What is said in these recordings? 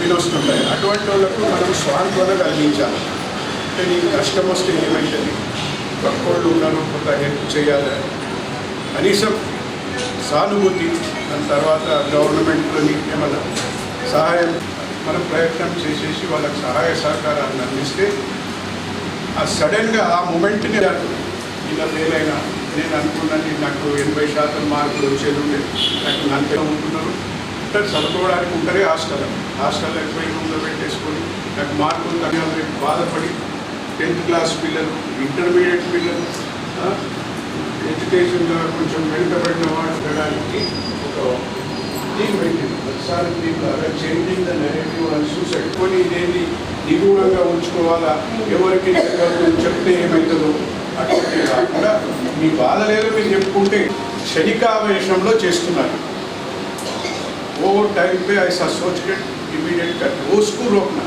వినొస్తుంటాయి అటువంటి వాళ్ళకు మనం స్వాంతన కలిగించాలి. అంటే నీకు కష్టం వస్తే ఏమైతుంది? పక్కోళ్ళు ఉన్నాను కొంత హెల్ప్ చేయాలి. కనీసం సానుభూతి దాని తర్వాత గవర్నమెంట్లోని ఏమన్నా సహాయం మనం ప్రయత్నం చేసేసి వాళ్ళకి సహాయ సహకారాన్ని అందిస్తే ఆ సడన్గా ఆ మూమెంట్ని ఇలా ఫెయిల్ అయినా నేను అనుకున్నాను నాకు ఎనభై శాతం మార్కులు వచ్చేది ఉండే నాకు నలభై ఉంటున్నారు. అంటే చదువుకోవడానికి ఉంటారే హాస్టల్ హాస్టల్లో ఎక్కువ రూమ్లో పెట్టేసుకొని నాకు మార్కులు తగ్గాలని బాధపడి టెన్త్ క్లాస్ పిల్లలు ఇంటర్మీడియట్ పిల్లలు ఎడ్యుకేషన్లో కొంచెం వెనుకబడిన వాళ్ళు ఉండడానికి ఒక టీం పెట్టింది. ఒకసారి టీం అలా చేంజింగ్ ద నెరేటివ్ అని సూసైడ్ కొని ఇదేంటి నిగూఢంగా ఉంచుకోవాలా? ఎవరికి చెప్తే ఏమవుతుందో అటువంటి కాకుండా మీ బాధ లేదో మీరు చెప్పుకుంటే క్షణికావేశంలో చేస్తున్నారు. वो टाइम पे ऐसा सोच के इमीडिएट कर वो उसको रोकना।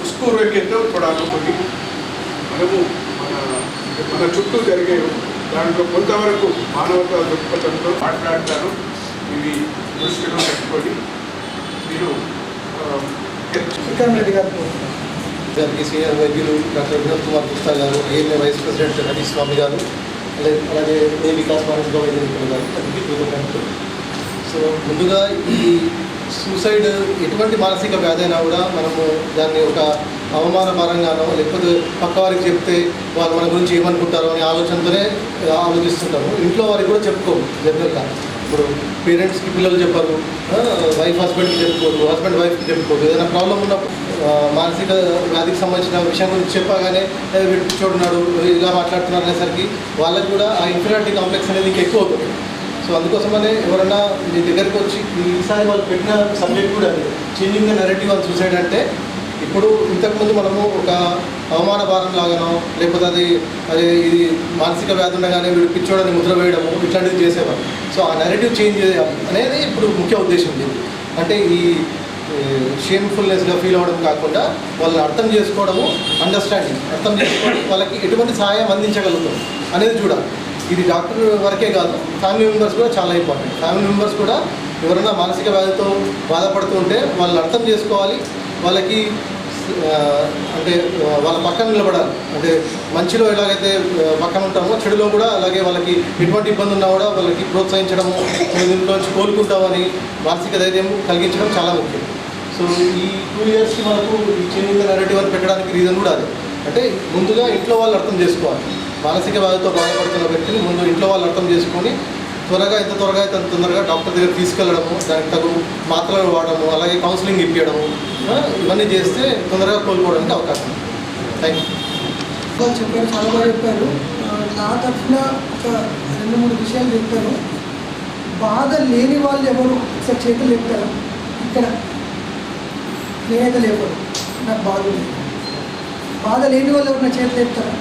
उसको रोके तो थोड़ा కొన్ని మనము మన చుట్టూ జరిగే దాంట్లో కొంతవరకు మానవతా దృక్పథంతో మాట్లాడతాను ఇవి దృష్టిలో పెట్టుకొని మీరు రెడ్డి గారు సీనియర్ వైద్యులు doctor Vinod Kumar Gupta garu ANA vice president Harish Swamy garu అలాగే ఏ వికాస్ మానస్ గౌడ్ గారు సో ముందుగా ఈ సూసైడ్ ఎటువంటి మానసిక వ్యాధి అయినా కూడా మనము దాన్ని ఒక అవమానపరంగానో లేకపోతే పక్క వారికి చెప్తే వాళ్ళు మన గురించి ఏమనుకుంటారో అనే ఆలోచనతోనే ఆలోచిస్తుంటాము. ఇంట్లో వారికి కూడా చెప్పుకోము జనరల్గా. ఇప్పుడు పేరెంట్స్కి పిల్లలు చెప్పరు వైఫ్ హస్బెండ్కి చెప్పుకోరు హస్బెండ్ వైఫ్కి చెప్పుకోరు. ఏదైనా ప్రాబ్లం ఉన్నప్పుడు మానసిక వ్యాధికి సంబంధించిన విషయం గురించి చెప్పగానే "ఏ, వీడు ఇలా మాట్లాడుతున్నారు అనేసరికి వాళ్ళకి కూడా ఆ ఇన్ఫీరియారిటీ కాంప్లెక్స్ అనేది ఇంకా ఎక్కువ అవుతుంది. సో అందుకోసమనే ఎవరన్నా మీ దగ్గరికి వచ్చి ఈసారి వాళ్ళు పెట్టిన సబ్జెక్ట్ కూడా అది changing the narrative on suicide అంటే ఇప్పుడు ఇంతకుముందు మనము ఒక అవమాన భారం లాగానో లేకపోతే అది అది ఇది మానసిక వ్యాధి ఉండగానే వీడు పిచ్చోడని ముద్ర వేయడము ఇట్లాంటివి చేసేవారు సో ఆ నెరేటివ్ చేంజ్ అనేది ఇప్పుడు ముఖ్య ఉద్దేశం దీన్ని అంటే ఈ షేమ్ఫుల్నెస్గా ఫీల్ అవ్వడం కాకుండా వాళ్ళని అర్థం చేసుకోవడము అండర్స్టాండింగ్ అర్థం చేసుకోవడం వాళ్ళకి ఎటువంటి సహాయం అందించగలుగుతాం అనేది చూడాలి. ఇది డాక్టర్ వరకే కాదు ఫ్యామిలీ మెంబర్స్ కూడా చాలా ఇంపార్టెంట్ ఫ్యామిలీ మెంబర్స్ కూడా ఎవరైనా మానసిక వ్యాధితో బాధపడుతూ ఉంటే వాళ్ళని అర్థం చేసుకోవాలి. వాళ్ళకి అంటే వాళ్ళ పక్కన నిలబడాలి. అంటే మంచిలో ఎలాగైతే పక్కన ఉంటామో చెడులో కూడా అలాగే వాళ్ళకి ఎటువంటి ఇబ్బంది ఉన్నా కూడా వాళ్ళకి ప్రోత్సహించడము "నువ్వు దీంట్లోంచి కోలుకుంటామని మానసిక ధైర్యం కలిగించడం చాలా ముఖ్యం. సో ఈ టూ ఇయర్స్కి మనకు ఈ చేంజింగ్ నెరేటివ్ అని పెట్టడానికి రీజన్ కూడా అదే. అంటే ముందుగా ఇంట్లో వాళ్ళు అర్థం చేసుకోవాలి. మానసిక వ్యాధితో బాధపడుతున్న వ్యక్తిని ముందు ఇంట్లో వాళ్ళు అర్థం చేసుకొని త్వరగా ఎంత త్వరగా అయితే అంత తొందరగా డాక్టర్ దగ్గర తీసుకెళ్ళడము దానికి తగు మాత్రలు వాడడము అలాగే కౌన్సిలింగ్ ఇప్పించడము ఇవన్నీ చేస్తే తొందరగా కోలుకోవడానికి అవకాశం థ్యాంక్ యూ చెప్పారు చాలా బాగా చెప్పారు. ఆ, నా తరఫున ఒక రెండు మూడు విషయాలు చెప్తాను బాధ లేని వాళ్ళు ఎవరు? ఒకసారి చేతులు చెప్తారు ఇక్కడ నేనైతే లేపరు నాకు బాధ లేదు. బాధ లేని వాళ్ళు ఎవరు నా చేతులు చెప్తారా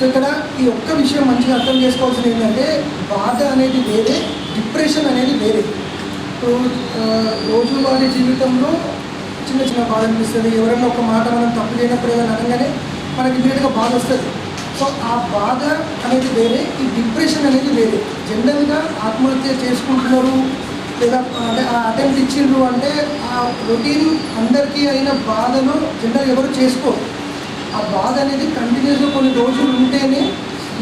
సో ఇక్కడ ఈ ఒక్క విషయం మంచిగా అర్థం చేసుకోవాల్సింది ఏంటంటే బాధ అనేది వేరే డిప్రెషన్ అనేది వేరే. సో ఆ, జీవితంలో చిన్న చిన్న బాధ అనిపిస్తుంది ఎవరైనా ఒక మాట మనం తప్పు చేయనప్పుడు ఏదైనా అనగానే మనకి ఇమీడియట్గా బాధ వస్తుంది. సో ఆ బాధ అనేది వేరే ఈ డిప్రెషన్ అనేది వేరే. జనరల్గా ఆత్మహత్య చేసుకుంటున్నారు లేదా అంటే ఆ అటెంప్ట్ ఇచ్చిండ్రు అంటే ఆ రొటీన్ అందరికీ అయిన బాధను జనరల్ ఎవరు చేసుకోరు. ఆ బాధ అనేది కంటిన్యూస్గా కొన్ని రోజులు ఉంటేనే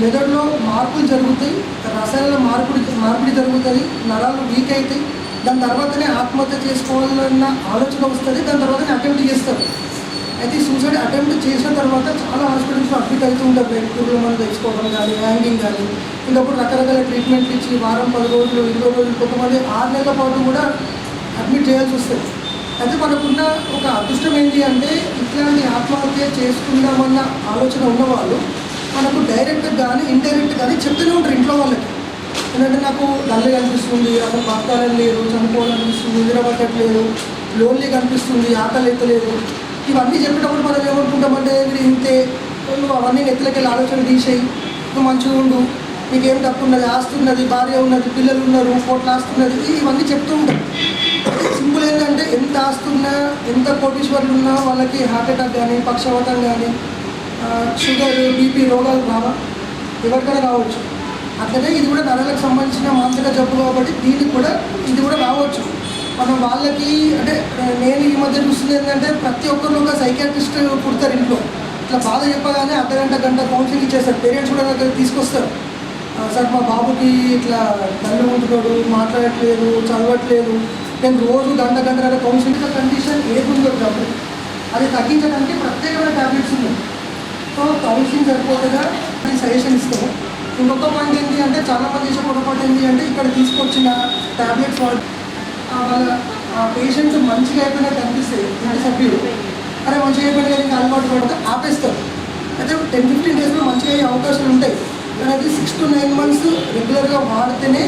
మెదడులో మార్పులు జరుగుతాయి రసాయనాల మార్పిడి మార్పిడి జరుగుతుంది నరాలు వీక్ అవుతాయి దాని తర్వాతనే ఆత్మహత్య చేసుకోవాలన్న ఆలోచన వస్తుంది దాని తర్వాతనే అటెంప్ట్ చేస్తారు. అయితే సూసైడ్ అటెంప్ట్ చేసిన తర్వాత చాలా హాస్పిటల్స్లో అడ్మిట్ అవుతూ ఉంటారు. లైక్ పురుగుల మందు తెచ్చుకోవడం కానీ హ్యాంగింగ్ కానీ ఇంకప్పుడు రకరకాల ట్రీట్మెంట్లు ఇచ్చి వారం పది రోజులు ఇరవై రోజులు కొంతమంది ఆరు నెలల పాటు కూడా అడ్మిట్ చేయాల్సి వస్తుంది. అయితే మనకున్న ఒక అదృష్టం ఏంటి అంటే ఇట్లాంటి ఆత్మహత్య చేసుకుందామన్న ఆలోచన ఉన్నవాళ్ళు మనకు డైరెక్ట్ కానీ ఇండైరెక్ట్ కానీ చెప్తూనే ఉంటారు ఇంట్లో వాళ్ళకి. ఎందుకంటే నాకు నల్లగా అనిపిస్తుంది అసలు బతకాలని లేదు చనిపోవాలనిపిస్తుంది నిద్రపట్టట్లేదు పట్టట్లేదు కనిపిస్తుంది ఆకలి ఎత్తలేదు ఇవన్నీ చెప్పేటప్పుడు మనం ఏమనుకుంటామంటే వీడు ఇంతే నువ్వు అవన్నీ నెత్తులకెళ్ళి ఆలోచన తీసేయి నువ్వు మంచిగా ఉండు నీకేం తప్పు ఉన్నది ఆస్తి ఉన్నది భార్య ఉన్నది పిల్లలు ఉన్నారు కోట్ల ఆస్తి ఉన్నది ఇవన్నీ చెప్తూ ఉంటాం. సింపుల్ ఎంత ఆస్తి ఉన్నా ఎంత కోటీశ్వరులు ఉన్నా వాళ్ళకి హార్ట్ అటాక్ కానీ పక్షవాతం కానీ షుగర్ బీపీ రోగాలు రావా? ఎవరికైనా రావచ్చు. అట్లనే ఇది కూడా నరాలకు సంబంధించిన మానసిక జబ్బు కాబట్టి దీనికి కూడా ఇది కూడా రావచ్చు. మనం వాళ్ళకి అంటే నేను ఈ మధ్య చూస్తుంది ఏంటంటే ప్రతి ఒక్కరు ఒక సైకాట్రిస్ట్ పుడతారు ఇంట్లో. ఇట్లా బాధ చెప్పగానే అర్ధ గంట గంట కౌన్సిలింగ్ ఇచ్చేస్తారు. పేరెంట్స్ కూడా దగ్గర తీసుకొస్తారు. సార్ మా బాబుకి ఇట్లా తల్లి ఉంటున్నాడు మాట్లాడట్లేదు చదవట్లేదు. నేను రోజు గంట గంట కౌన్సిలింగ్ కండిషన్ ఏది ఉందో కాబట్టి అది తగ్గించడానికి ప్రత్యేకమైన ట్యాబ్లెట్స్ ఉన్నాయి. సో కౌన్సిలింగ్ సరిపోతుందా? అది సజెషన్ ఇస్తాము. ఇంకొక పాయింట్ ఏంటి అంటే చాలా మంది చేసే పొరపాటు ఏంటి అంటే ఇక్కడ తీసుకొచ్చిన ట్యాబ్లెట్స్ ఆ వాళ్ళ ఆ మంచిగా అయిపోయినా కనిపిస్తాయి ఇంటి సభ్యులు అరే మంచిగా అయిపోయినా కానీ ఇంకా అలవాటు పడితే ఆపేస్తారు. అయితే టెన్ ఫిఫ్టీన్ డేస్లో మంచిగా అయ్యే అవకాశాలు ఉంటాయి. కానీ అది సిక్స్ టు నైన్ మంత్స్ రెగ్యులర్గా వాడితేనే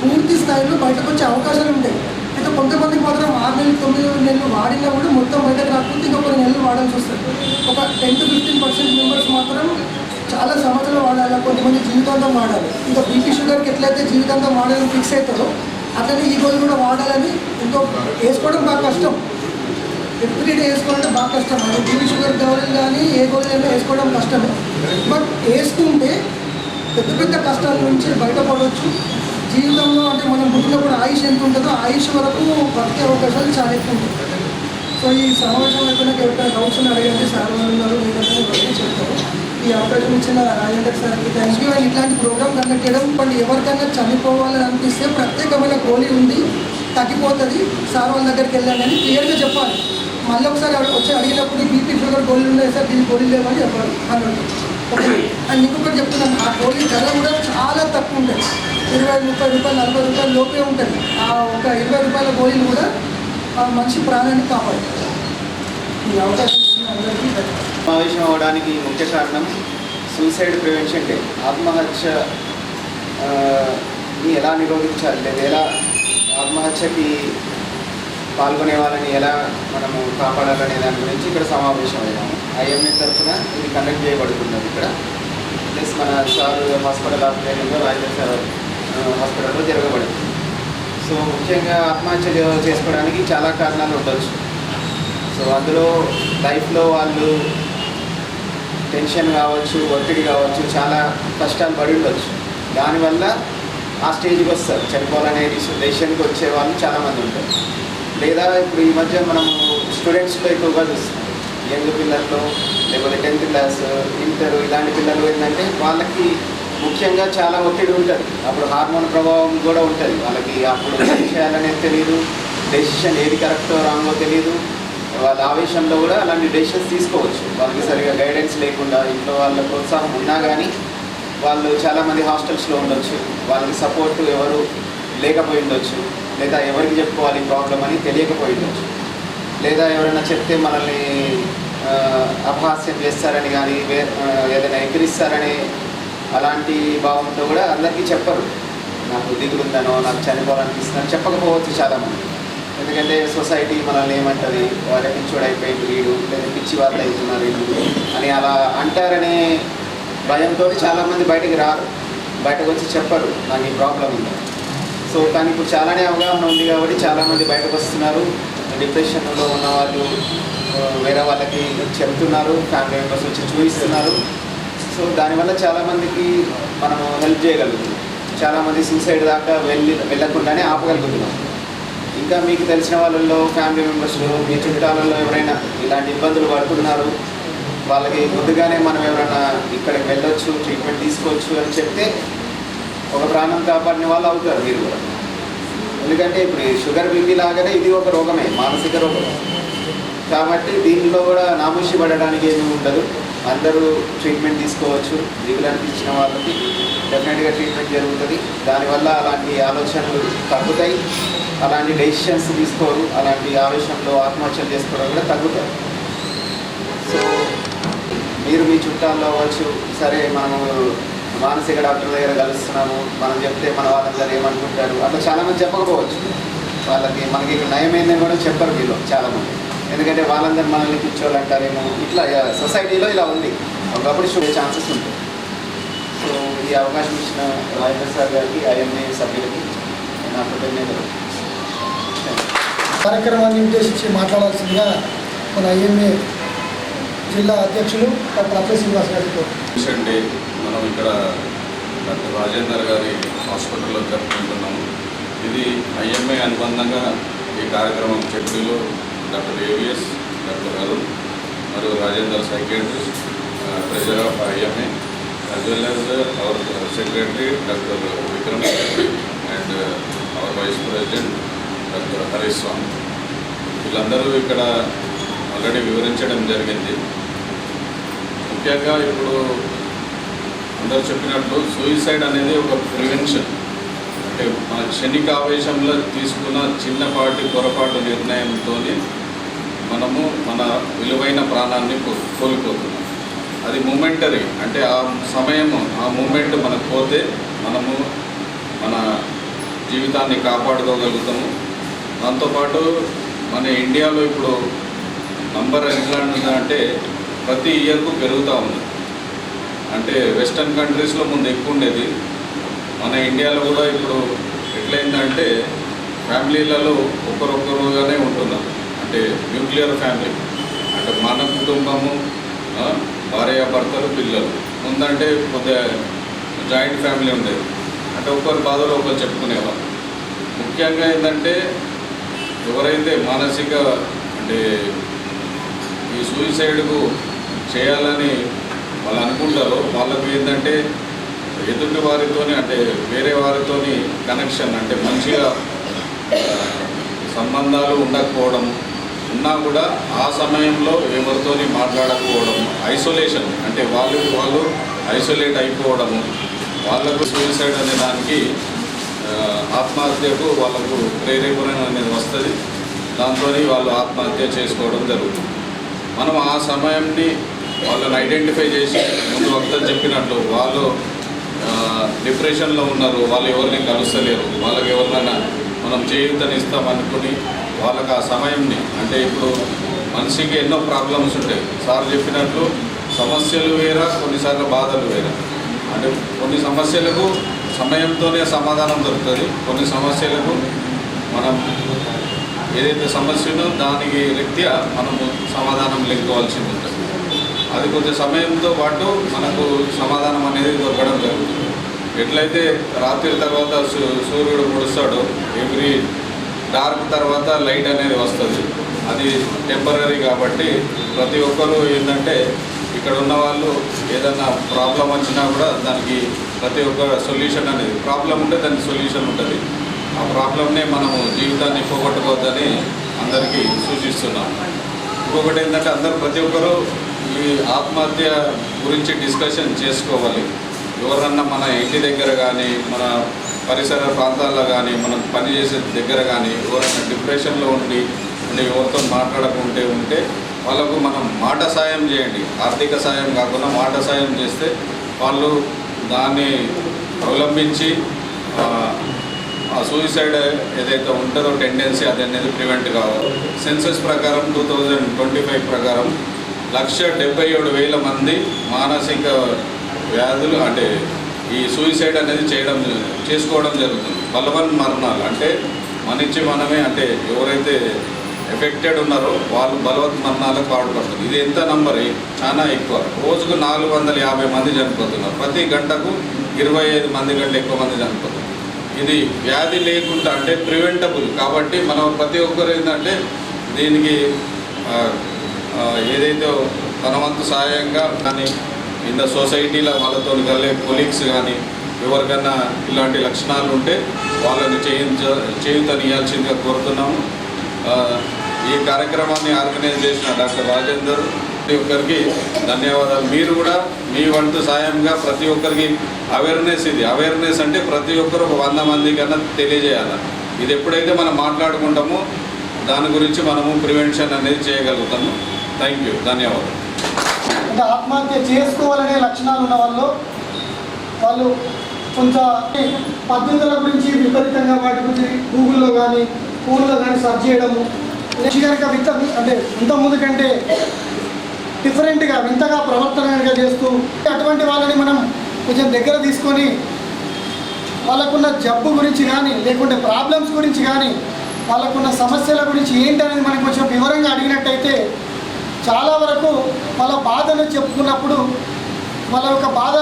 పూర్తి స్థాయిలో బయటకు వచ్చే అవకాశాలు ఉంటాయి. అయితే కొంతమందికి మాత్రం ఆరు నెలలు తొమ్మిది నెలలు వాడినా కూడా మొత్తం బయటకు రాకపోతే ఇంకా కొన్ని నెలలు వాడాల్సి వస్తుంది. ఒక ten to fifteen percent members మాత్రం చాలా సంవత్సరాలు వాడాలి కొంతమంది జీవితాంతం వాడాలి. ఇంకా బీపీ షుగర్కి ఎట్లయితే జీవితాంతం వాడాలని ఫిక్స్ అవుతారో అట్లనే ఈ రోజు కూడా వాడాలని ఎంతో వేసుకోవడం బాగా కష్టం. ఎవ్రీ డే వేసుకోవాలంటే బాగా కష్టం. అది బీపీ షుగర్ గోళీలు కానీ ఏ గోళీలైనా వేసుకోవడం కష్టమే. బట్ వేసుకుంటే పెద్ద పెద్ద కష్టాల నుంచి బయటపడవచ్చు. జీవితంలో అంటే మనం పుట్టినప్పుడు ఆయుష్ ఎంత ఉంటుందో ఆయుష్ వరకు బతికే అవకాశాలు చాలా ఎక్కువ ఉంటాయి. సో ఈ సమావేశం అయిపోయినాక ఎవరికైనా డౌట్స్ అడిగితే అడగండి సార్ ఉన్నారు లేదంటే చెప్తారు. ఈ అవకాశం ఇచ్చిన రాజేందర్ సార్కి థ్యాంక్ యూ అండ్ ఇట్లాంటి ప్రోగ్రామ్ కండక్ట్ చేయడం బట్ ఎవరికైనా చనిపోవాలని అనిపిస్తే ప్రత్యేకమైన గోళీ ఉంది తగ్గిపోతుంది. సార్ వాళ్ళ దగ్గరికి వెళ్ళాలని క్లియర్గా చెప్పాలి. మళ్ళీ ఒకసారి వచ్చి అడిగినప్పుడు బీపీ షుగర్ గోళీలు ఉన్నాయి సార్ దీని గోళీలు లేవని చెప్పాలి. అన్నాడు ఓకే అండ్ ఇంకొకటి చెప్తున్నాను. ఆ గోళీ ధర కూడా చాలా తక్కువ ఉంటుంది. ఇరవై ముప్పై రూపాయలు నలభై రూపాయలు లోపే ఉంటుంది. ఆ ఒక ఇరవై రూపాయల గోళీలు కూడా ఆ మనిషి ప్రాణాన్ని కాపాడుతుంది. ఈ అవకాశం అందరికీ సమావేశం అవడానికి ముఖ్య కారణం సూసైడ్ ప్రివెన్షన్ డే ఆత్మహత్య ని ఎలా నిరోధించాలి? లేదా ఎలా ఆత్మహత్యకి పాల్గొనే వాళ్ళని ఎలా మనము కాపాడాలనే దాని గురించి ఇక్కడ సమావేశం అయ్యాము. ఐఎంఏ తరఫున ఇది కండక్ట్ చేయబడుతున్నది ఇక్కడ. ప్లస్ మన సార్ హాస్పిటల్ ఆధ్వర్యంలో రాజేంద్ర సార్ హాస్పిటల్లో జరగబడింది సో ముఖ్యంగా ఆత్మహత్య చేసుకోవడానికి చాలా కారణాలు ఉండవచ్చు సో అందులో లైఫ్లో వాళ్ళు టెన్షన్ కావచ్చు ఒత్తిడి కావచ్చు చాలా కష్టాలు పడి ఉండొచ్చు. దానివల్ల ఆ స్టేజ్కి వస్తారు. చనిపోవాలనే డెసిషన్కి వచ్చే వాళ్ళు చాలామంది ఉంటారు. లేదా ఇప్పుడు ఈ మధ్య మనము స్టూడెంట్స్లో ఎక్కువగా చూస్తున్నాం. యంగ్ పిల్లల్లో లేకపోతే టెన్త్ క్లాస్ ఇంటర్ ఇలాంటి పిల్లలు ఏంటంటే వాళ్ళకి ముఖ్యంగా చాలా ఒత్తిడి ఉంటుంది. అప్పుడు హార్మోన్ ప్రభావం కూడా ఉంటుంది. వాళ్ళకి అప్పుడు ఏం చేయాలనేది తెలియదు డెసిషన్ ఏది కరెక్టో రాంగో తెలియదు వాళ్ళ ఆవేశంలో కూడా అలాంటి డెసిషన్స్ తీసుకోవచ్చు. వాళ్ళకి సరిగా గైడెన్స్ లేకుండా ఇంట్లో వాళ్ళ ప్రోత్సాహం ఉన్నా కానీ వాళ్ళు చాలామంది హాస్టల్స్లో ఉండొచ్చు. వాళ్ళకి సపోర్ట్ ఎవరు లేకపోయి ఉండొచ్చు. లేదా ఎవరికి చెప్పుకోవాలి ప్రాబ్లం అని తెలియకపోయి ఉండొచ్చు. లేదా ఎవరైనా చెప్తే మనల్ని అపహాస్యం చేస్తారని కానీ ఏదైనా ఎగిరిస్తారని అలాంటి భావంతో కూడా అందరికీ చెప్పరు. నాకు దిగులుందనో నాకు చనిపోవాలనిపిస్తుందని చెప్పకపోవచ్చు చాలామంది. ఎందుకంటే సొసైటీ మనల్ని ఏమంటుంది వాళ్ళ పిచ్చోడు అయిపోయింది వీడు లేదా పిచ్చి వాళ్ళు అవుతున్నారు వీళ్ళు అని అలా అంటారనే భయంతో చాలామంది బయటకు రారు. బయటకు వచ్చి చెప్పరు నాకు ఈ ప్రాబ్లం ఉంది. సో కానీ ఇప్పుడు చాలానే అవగాహన ఉంది కాబట్టి చాలామంది బయటకు వస్తున్నారు డిప్రెషన్లో ఉన్న వాళ్ళు వేరే వాళ్ళకి చెప్తున్నారు ఫ్యామిలీ మెంబర్స్ వచ్చి చూపిస్తున్నారు. సో దానివల్ల చాలామందికి మనం హెల్ప్ చేయగలుగుతున్నాం చాలామంది సూసైడ్ దాకా వెళ్ళి వెళ్ళకుండానే ఆపగలుగుతున్నాం. ఇంకా మీకు తెలిసిన వాళ్ళల్లో ఫ్యామిలీ మెంబర్స్లో మీ చుట్టాలలో ఎవరైనా ఇలాంటి ఇబ్బందులు పడుతున్నారు వాళ్ళకి ముందుగానే మనం ఎవరైనా ఇక్కడికి వెళ్ళొచ్చు ట్రీట్మెంట్ తీసుకోవచ్చు అని చెప్తే ఒక ప్రాణం కాపాడిన వాళ్ళు అవుతారు మీరు కూడా. ఎందుకంటే ఇప్పుడు షుగర్ బీపీ లాగానే ఇది ఒక రోగమే మానసిక రోగం. కాబట్టి దీనిలో కూడా నామూషి పడడానికి ఏమీ ఉండదు. అందరూ ట్రీట్మెంట్ తీసుకోవచ్చు దిగులు అనిపించిన వాళ్ళకి డెఫినెట్గా ట్రీట్మెంట్ జరుగుతుంది. దానివల్ల అలాంటి ఆలోచనలు తగ్గుతాయి. అలాంటి డెసిషన్స్ తీసుకోరు. అలాంటి ఆవేశంలో ఆత్మహత్యలు చేసుకోవడం కూడా తగ్గుతాయి. సో మీరు మీ చుట్టాల్లో అవ్వచ్చు సరే మనము మానసిక డాక్టర్ దగ్గర కలుస్తున్నాము. మనం చెప్తే మన వాళ్ళందరూ ఏమనుకుంటారు? అట్లా చాలామంది చెప్పకపోవచ్చు. వాళ్ళకి మనకి ఇక్కడ నయమైందని కూడా చెప్పరు మీలో చాలామంది. ఎందుకంటే వాళ్ళందరూ మనల్ని కూర్చోవాలి అంటారేమో. ఇట్లా సొసైటీలో ఇలా ఉంది. ఒకప్పుడు చూడే ఛాన్సెస్ ఉంటాయి సో ఈ అవకాశం ఇచ్చిన రాజేంద్ర సార్ గారికి ఐఎంఏ సభ్యులకి నా కృతజ్ఞతలు. కార్యక్రమాన్ని ఉద్దేశించి మాట్లాడాల్సిందిగా మన ఐఎంఏ జిల్లా అధ్యక్షులు డాక్టర్ అప్ప శ్రీనివాస్ గారితో. మనం ఇక్కడ డాక్టర్ రాజేందర్ గారి హాస్పిటల్లో జరుపుకుంటున్నాము ఇది ఐఎంఏ అనుబంధంగా ఈ కార్యక్రమం చక్రీలో డాక్టర్ ఏవిఎస్ డాక్టర్ అరుణ్ మరియు Rajender psychiatrist treasurer of IMA as well as uh, our doctor secretary Dr. Vikram and uh, our vice president Dr. Harish Swami. వీళ్ళందరూ ఇక్కడ ఆల్రెడీ వివరించడం జరిగింది ముఖ్యంగా ఇప్పుడు అందరు చెప్పినట్లు సూయిసైడ్ అనేది ఒక ప్రివెన్షన్ అంటే మన క్షణిక ఆవేశంలో తీసుకున్న చిన్నపాటి పొరపాటు నిర్ణయంతో మనము మన విలువైన ప్రాణాన్ని కో- కోల్పోతున్నాం. అది మూమెంటరీ అంటే ఆ సమయము ఆ మూమెంట్ మనకు పోతే మనము మన జీవితాన్ని కాపాడుకోగలుగుతాము. దాంతోపాటు మన ఇండియాలో ఇప్పుడు నంబర్ ఎట్లా అంటే ప్రతి ఇయర్కు పెరుగుతూ ఉంది. అంటే వెస్టర్న్ కంట్రీస్లో ముందు ఎక్కువ ఉండేది. మన ఇండియాలో కూడా ఇప్పుడు ఎట్లయిందంటే ఫ్యామిలీలలో ఒకరొకరుగానే ఉంటున్నాం. అంటే న్యూక్లియర్ ఫ్యామిలీ. అంటే మన కుటుంబము భార్య భర్తలు పిల్లలు. ముందంటే కొద్దిగా జాయింట్ ఫ్యామిలీ ఉండేది. అంటే ఒకరి బాధలు ఒకరు చెప్పుకునేవారు. ముఖ్యంగా ఏంటంటే ఎవరైతే మానసిక అంటే ఈ సూసైడ్కు చేయాలని వాళ్ళు అనుకుంటారు. వాళ్ళకు ఏంటంటే ఎదుటి వారితోని అంటే వేరే వారితోని కనెక్షన్ అంటే మంచిగా సంబంధాలు ఉండకపోవడం ఉన్నా కూడా ఆ సమయంలో ఎవరితోని మాట్లాడకపోవడం ఐసోలేషన్ అంటే వాళ్ళు వాళ్ళు ఐసోలేట్ అయిపోవడము వాళ్ళకు సూసైడ్ అనే దానికి ఆత్మహత్యకు వాళ్ళకు ప్రేరేపణ అనేది వస్తుంది. దాంతో వాళ్ళు ఆత్మహత్య చేసుకోవడం జరుగుతుంది. మనం ఆ సమయాన్ని వాళ్ళని ఐడెంటిఫై చేసి ముందు వక్త చెప్పినట్లు వాళ్ళు డిప్రెషన్లో ఉన్నారు వాళ్ళు ఎవరిని కలుస్తలేరు వాళ్ళకి ఎవరినైనా మనం చేయూతనిస్తాం ఇస్తామనుకుని వాళ్ళకి ఆ సమయంని అంటే ఇప్పుడు మనిషికి ఎన్నో ప్రాబ్లమ్స్ ఉంటాయి. సార్ చెప్పినట్లు సమస్యలు వేరా కొన్నిసార్లు బాధలు వేరా. అంటే కొన్ని సమస్యలకు సమయంతోనే సమాధానం దొరుకుతుంది కొన్ని సమస్యలకు మనం ఏదైతే సమస్య ఉందో దానికి రీత్యా మనము సమాధానం లెక్కవలసి ఉంటుంది. అది కొద్ది సమయంతో పాటు మనకు సమాధానం అనేది దొరకడం జరుగుతుంది. ఎట్లయితే రాత్రి తర్వాత సూ- సూర్యుడు ముడుస్తాడో ఎవ్రీ డార్క్ తర్వాత లైట్ అనేది వస్తుంది. అది టెంపరీ కాబట్టి ప్రతి ఒక్కరు ఏంటంటే ఇక్కడ ఉన్న వాళ్ళు ఏదైనా ప్రాబ్లం వచ్చినా కూడా దానికి ప్రతి ఒక్క సొల్యూషన్ అనేది ప్రాబ్లం ఉంటే దానికి సొల్యూషన్ ఉంటుంది. ఆ ప్రాబ్లంనే మనము జీవితాన్ని పోగొట్టుకోవద్దని అందరికీ సూచిస్తున్నాం. ఇంకొకటి ఏంటంటే అందరూ ప్రతి ఒక్కరూ ఈ ఆత్మహత్య గురించి డిస్కషన్ చేసుకోవాలి. ఎవరన్నా మన ఇంటి దగ్గర కానీ మన పరిసర ప్రాంతాల్లో కానీ మనం పనిచేసే దగ్గర కానీ ఎవరైనా డిప్రెషన్లో ఉండి ఎవరితో మాట్లాడకుంటే ఉంటే వాళ్ళకు మనం మాట సాయం చేయండి. ఆర్థిక సాయం కాకుండా మాట సాయం చేస్తే వాళ్ళు దాన్ని అవలంబించి ఆ, ఆ సూయిసైడ్ ఏదైతే ఉంటుందో టెండెన్సీ అది అనేది ప్రివెంట్ కావాలి. సెన్సెస్ ప్రకారం టూ థౌజండ్ ట్వంటీ ఫైవ్ ప్రకారం లక్ష డెబ్బై ఏడు వేల మంది మానసిక వ్యాధులు అంటే ఈ సూయిసైడ్ అనేది చేయడం చేసుకోవడం జరుగుతుంది. బలవన్ మరణాలు అంటే మనిషి మనమే అంటే ఎవరైతే ఎఫెక్టెడ్ ఉన్నారో వాళ్ళు బలవత్ మరణాలకు పాడుపడుతుంది ఇది ఎంత నంబర్? చాలా ఎక్కువ. రోజుకు నాలుగు వందల యాభై మంది చనిపోతున్నారు. ప్రతి గంటకు ఇరవై ఐదు మంది కంటే ఎక్కువ మంది చనిపోతున్నారు. ఇది వ్యాధి లేకుండా అంటే ప్రివెంటబుల్ కాబట్టి మనం ప్రతి ఒక్కరు ఏంటంటే దీనికి ఏదైతే తన వంతు సహాయంగా కానీ ఇంత సొసైటీలో వాళ్ళతో కలిగే కొలీగ్స్ కానీ ఎవరికైనా ఇలాంటి లక్షణాలు ఉంటే వాళ్ళని చేయించ చేయుతనియాల్సిందిగా కోరుతున్నాము. ఈ కార్యక్రమాన్ని ఆర్గనైజ్ చేసిన డాక్టర్ రాజేందర్ ప్రతి ఒక్కరికి ధన్యవాదాలు. మీరు కూడా మీ వంతు సాయంగా ప్రతి ఒక్కరికి అవేర్నెస్ ఇది. అవేర్నెస్ అంటే ప్రతి ఒక్కరు ఒక వంద మంది కన్నా తెలియజేయాలి. ఇది ఎప్పుడైతే మనం మాట్లాడుకుంటామో దాని గురించి మనము ప్రివెన్షన్ అనేది చేయగలుగుతాము. థ్యాంక్ యూ ధన్యవాదాలు. అంటే ఆత్మహత్య చేసుకోవాలనే లక్షణాలు ఉన్న వాళ్ళు వాళ్ళు కొంత పద్ధతుల గురించి విపరీతంగా వాటి గురించి గూగుల్లో కానీ ఫోన్లో కానీ సెర్చ్ చేయడము నెక్స్ట్ కనుక వింత అంటే ఇంతకుముందు కంటే డిఫరెంట్గా వింతగా ప్రవర్తన కనుక చేస్తూ అటువంటి వాళ్ళని మనం కొంచెం దగ్గర తీసుకొని వాళ్ళకున్న జబ్బు గురించి కానీ లేకుంటే ప్రాబ్లమ్స్ గురించి కానీ వాళ్ళకున్న సమస్యల గురించి ఏంటనేది మనం కొంచెం వివరంగా అడిగినట్టయితే చాలా వరకు వాళ్ళ బాధను చెప్పుకున్నప్పుడు వాళ్ళ యొక్క బాధ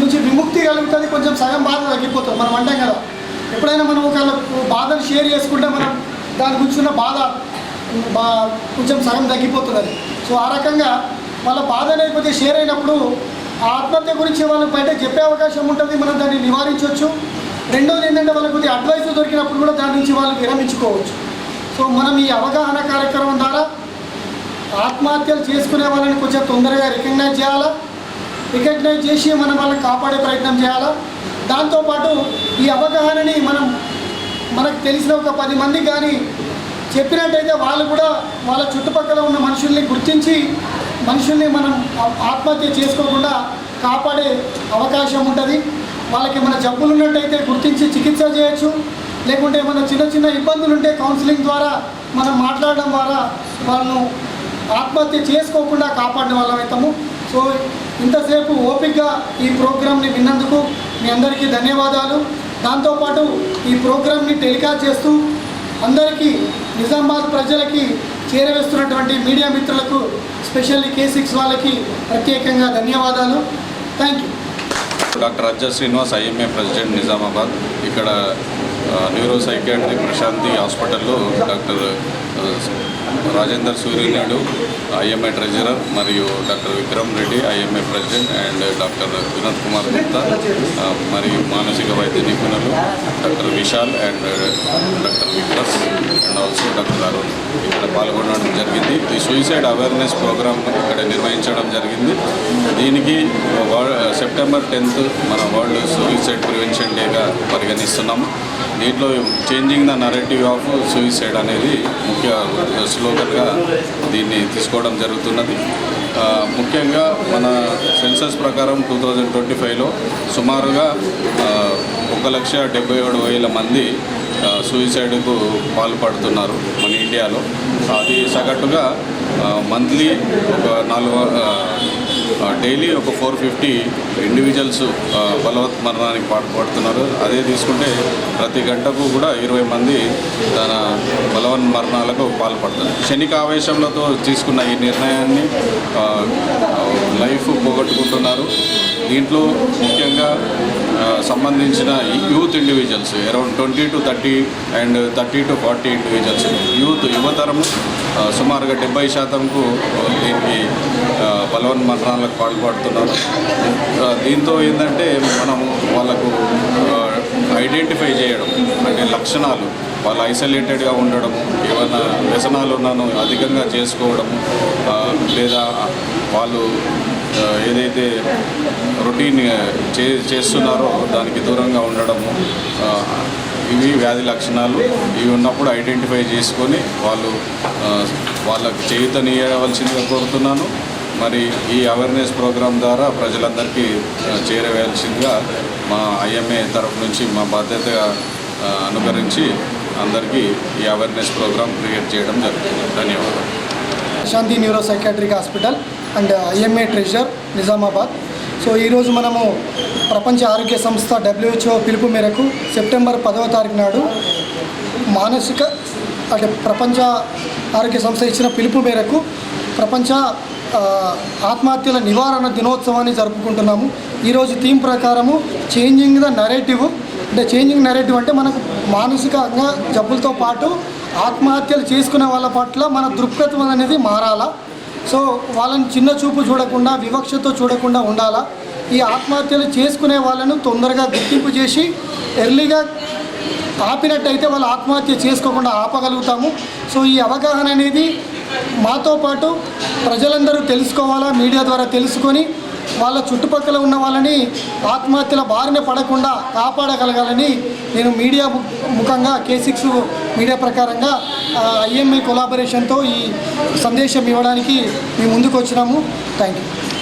నుంచి విముక్తి కలుగుతుంది కొంచెం సగం బాధ తగ్గిపోతుంది. మనం అంటాం కదా ఎప్పుడైనా మనం ఒక బాధను షేర్ చేసుకుంటే మనం దాని గురించి ఉన్న బాధ బా కొంచెం సగం తగ్గిపోతుంది సో ఆ రకంగా వాళ్ళ బాధ అనేది కొద్దిగా షేర్ అయినప్పుడు ఆ ఆత్మహత్య గురించి వాళ్ళు బయట చెప్పే అవకాశం ఉంటుంది మనం దాన్ని నివారించవచ్చు. రెండోది ఏంటంటే వాళ్ళకి కొద్దిగా అడ్వైస్ దొరికినప్పుడు కూడా దాని నుంచి వాళ్ళు విరమించుకోవచ్చు. సో మనం ఈ అవగాహన కార్యక్రమం ద్వారా ఆత్మహత్యలు చేసుకునే వాళ్ళని కొంచెం తొందరగా రికగ్నైజ్ చేయాలా? రికగ్నైజ్ చేసి మనం వాళ్ళని కాపాడే ప్రయత్నం చేయాలా? దాంతోపాటు ఈ అవగాహనని మనం మనకు తెలిసిన ఒక పది మందికి కానీ చెప్పినట్టయితే వాళ్ళు కూడా వాళ్ళ చుట్టుపక్కల ఉన్న మనుషుల్ని గుర్తించి మనుషుల్ని మనం ఆత్మహత్య చేసుకోకుండా కాపాడే అవకాశం ఉంటుంది. వాళ్ళకి ఏమైనా జబ్బులు ఉన్నట్టయితే గుర్తించి చికిత్స చేయొచ్చు. లేకుంటే ఏమైనా చిన్న చిన్న ఇబ్బందులు ఉంటే కౌన్సిలింగ్ ద్వారా మనం మాట్లాడడం ద్వారా వాళ్ళను ఆత్మహత్య చేసుకోకుండా కాపాడిన వాళ్ళం సో ఇంతసేపు ఓపికగా ఈ ప్రోగ్రామ్ని విన్నందుకు మీ అందరికీ ధన్యవాదాలు. దాంతోపాటు ఈ ప్రోగ్రామ్ని టెలికాస్ట్ చేస్తూ అందరికీ నిజామాబాద్ ప్రజలకి చేరవేస్తున్నటువంటి మీడియా మిత్రులకు స్పెషల్లీ కే సిక్స్ వాళ్ళకి ప్రత్యేకంగా ధన్యవాదాలు. Thank you. Doctor Ajja Srinivas IMA president Nizamabad. ఇక్కడ న్యూరో సైకాట్రిక్ ప్రశాంతి హాస్పిటల్లో doctor Rajender Suryanaidu IMA treasurer మరియు doctor Vikram Reddy IMA president and doctor Vinod Kumar Gupta మరియు మానసిక వైద్య నిపుణులు doctor Vishal and doctor Vikras and also doctor Arun ఇక్కడ పాల్గొనడం జరిగింది. ఈ సూసైడ్ అవేర్నెస్ ప్రోగ్రామ్ ఇక్కడ నిర్వహించడం జరిగింది. దీనికి సెప్టెంబర్ టెన్త్ మన వరల్డ్ సూసైడ్ ప్రివెన్షన్ డేగా పరిగణిస్తున్నాము. దీంట్లో changing the narrative of suicide అనేది ముఖ్య స్లోగన్గా దీన్ని తీసుకోవడం జరుగుతున్నది. ముఖ్యంగా మన సెన్సస్ ప్రకారం టూ థౌజండ్ ట్వంటీ ఫైవ్లో సుమారుగా ఒక లక్ష డెబ్బై ఏడు వేల మంది సూయిసైడ్కు పాల్పడుతున్నారు మన ఇండియాలో. అది సగటుగా మంత్లీ ఒక నాలుగు డైలీ ఒక ఫోర్ ఫిఫ్టీ ఇండివిజువల్స్ బలవత్ మరణానికి పాటుపడుతున్నారు. అదే తీసుకుంటే ప్రతి గంటకు కూడా ఇరవై మంది తన బలవన్ మరణాలకు పాల్పడుతున్నారు. క్షణిక ఆవేశంలతో తీసుకున్న ఈ నిర్ణయాన్ని లైఫ్ పోగొట్టుకుంటున్నారు. దీంట్లో ముఖ్యంగా సంబంధించిన youth individuals around twenty to thirty and thirty to forty individuals youth యువతరము సుమారుగా డెబ్బై శాతంకు దీనికి బలవన్ మరణాలకు పాల్పడుతున్నారు. దీంతో ఏంటంటే మనం వాళ్ళకు ఐడెంటిఫై చేయడం అంటే లక్షణాలు వాళ్ళు ఐసోలేటెడ్గా ఉండడం ఏమైనా వ్యసనాలు ఉన్నాను అధికంగా చేసుకోవడం లేదా వాళ్ళు ఏదైతే రొటీన్ చే చేస్తున్నారో దానికి దూరంగా ఉండడము ఇవి వ్యాధి లక్షణాలు ఇవి ఉన్నప్పుడు ఐడెంటిఫై చేసుకొని వాళ్ళు వాళ్ళకు చేయుతనియవలసిందిగా కోరుతున్నాను. మరి ఈ అవేర్నెస్ ప్రోగ్రాం ద్వారా ప్రజలందరికీ చేరవేయాల్సిందిగా మా ఐఎంఏ తరఫు నుంచి మా బాధ్యతగా అనుకరించి అందరికీ ఈ అవేర్నెస్ ప్రోగ్రాం క్రియేట్ చేయడం జరుగుతుంది. ధన్యవాదాలు. Shanti neuro psychiatric hospital. And IMA treasurer Nizamabad. So ఈరోజు మనము ప్రపంచ ఆరోగ్య సంస్థ డబ్ల్యూహెచ్ఓ పిలుపు మేరకు సెప్టెంబర్ పదవ తారీఖు నాడు మానసిక అంటే ప్రపంచ ఆరోగ్య సంస్థ ఇచ్చిన పిలుపు మేరకు ప్రపంచ ఆత్మహత్యల నివారణ దినోత్సవాన్ని జరుపుకుంటున్నాము. ఈరోజు థీమ్ ప్రకారము చేంజింగ్ ద నరేటివ్ అంటే చేంజింగ్ నరేటివ్ అంటే మనకు మానసికంగా జబ్బులతో పాటు ఆత్మహత్యలు చేసుకునే వాళ్ళ పట్ల మన దృక్పథం అనేది మారాలా? సో వాళ్ళని చిన్న చూపు చూడకుండా వివక్షతో చూడకుండా ఉండాలా? ఈ ఆత్మహత్యలు చేసుకునే వాళ్ళను తొందరగా గుర్తింపు చేసి ఎర్లీగా ఆపినట్టయితే వాళ్ళు ఆత్మహత్య చేసుకోకుండా ఆపగలుగుతాము. సో ఈ అవగాహన అనేది మాతో పాటు ప్రజలందరూ తెలుసుకోవాలా మీడియా ద్వారా తెలుసుకొని వాళ్ళ చుట్టుపక్కల ఉన్న వాళ్ళని ఆత్మహత్యల బారిన పడకుండా కాపాడగలగాలని నేను మీడియా ము- ముఖంగా కే సిక్స్ మీడియా ప్రకారంగా ఐఎంఐ కొలాబరేషన్తో ఈ సందేశం ఇవ్వడానికి మేము ముందుకు వచ్చినాము. Thank you